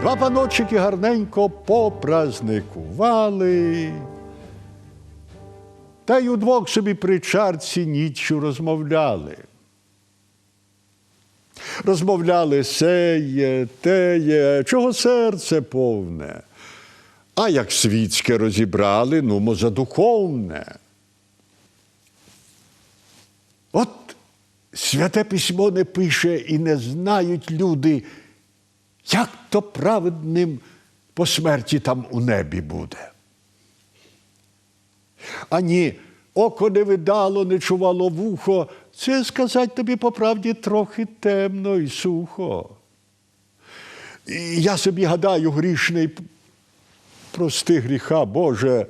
Два паночики гарненько попразникували. Та й удвох собі при чарці ніччю розмовляли. Розмовляли сеє, теє, чого серце повне. А як світське розібрали, ну, за духовне. От святе письмо не пише і не знають люди, як то праведним по смерті там у небі буде. Ані око не видало, не чувало вухо, це сказати тобі по правді трохи темно і сухо. І я собі гадаю, грішний, прости гріха, Боже,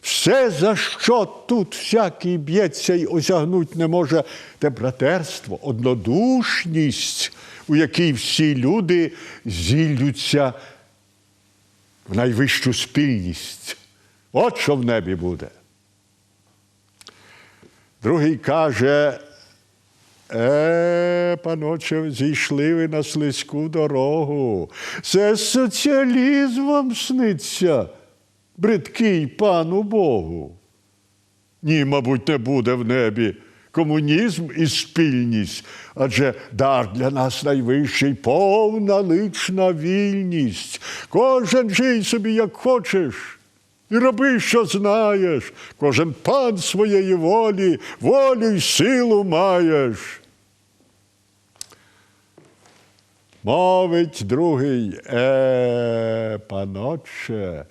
все, за що тут всякий б'ється і осягнуть не може, те братерство, однодушність, у якій всі люди зіллються в найвищу спільність. От що в небі буде. Другий каже, е, паноче, зійшли ви на слизьку дорогу. Це соціалізм вам сниться, бридкий пану Богу. Ні, мабуть, не буде в небі комунізм і спільність, адже дар для нас найвищий повна лична вільність. Кожен жий собі, як хочеш. І роби, що знаєш, кожен пан своєї волі, волю й силу маєш. Мовить другий, е, паноче,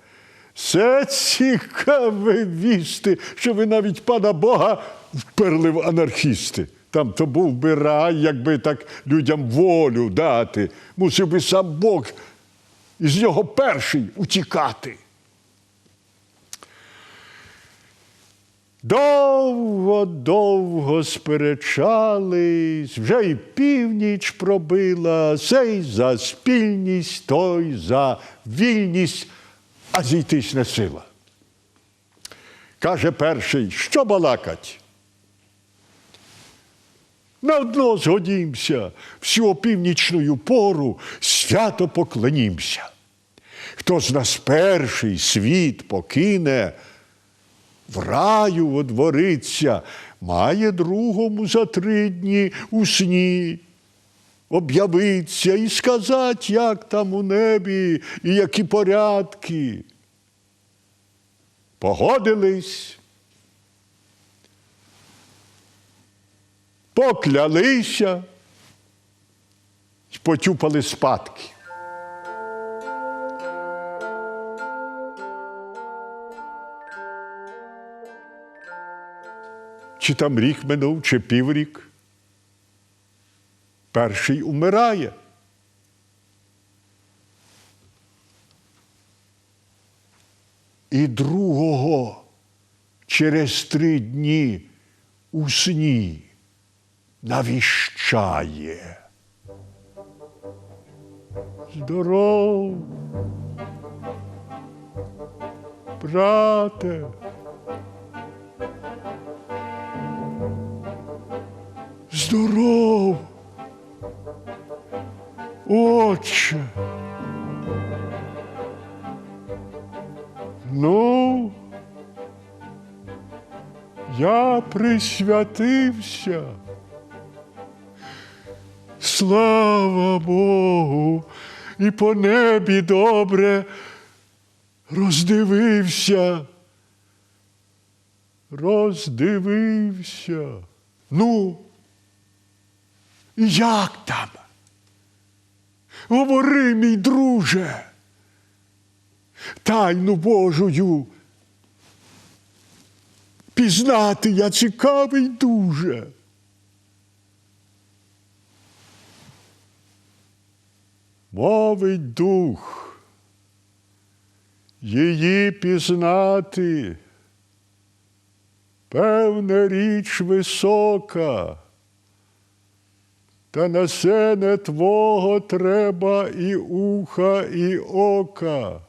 це цікаве вісти, що ви навіть пана Бога вперли в анархісти. Там то був би рай, якби так людям волю дати. Мусив би сам Бог із нього перший утікати. Довго, довго сперечались, вже й північ пробила, сей за спільність, той за вільність, а зійтись не сила. Каже перший, що балакать? На одно згодімся, всю опівнічну пору свято поклонімся. Хто з нас перший світ покине, в раю водвориться, має другому за три дні у сні. Об'явиться і сказать, як там у небі і які порядки. Погодились, поклялися і потюпали спадки. Чи там рік минув, чи піврік. Перший умирає. І другого через три дні у сні навіщає. Здоров, брате. Здоров, отче. Ну, я присвятився. Слава Богу, і по небі добре роздивився. Роздивився. Ну, як там? Говори, мій друже, тайну Божою. Пізнати я цікавий дуже. Мовить дух, її пізнати, певна річ висока. Та на се не твого треба і уха, і ока.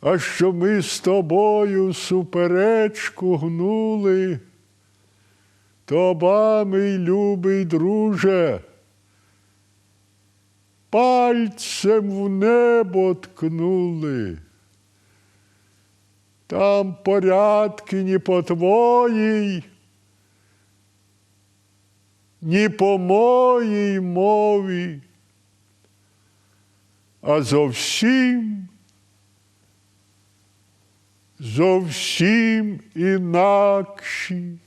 А що ми з тобою суперечку гнули, то мій любий друже, пальцем в небо ткнули. Там порядки ні по твоїй, ні по моїй мові, а зовсім, зовсім інакші.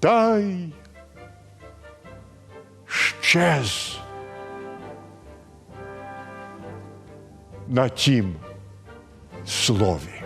Та й щез на тім слові.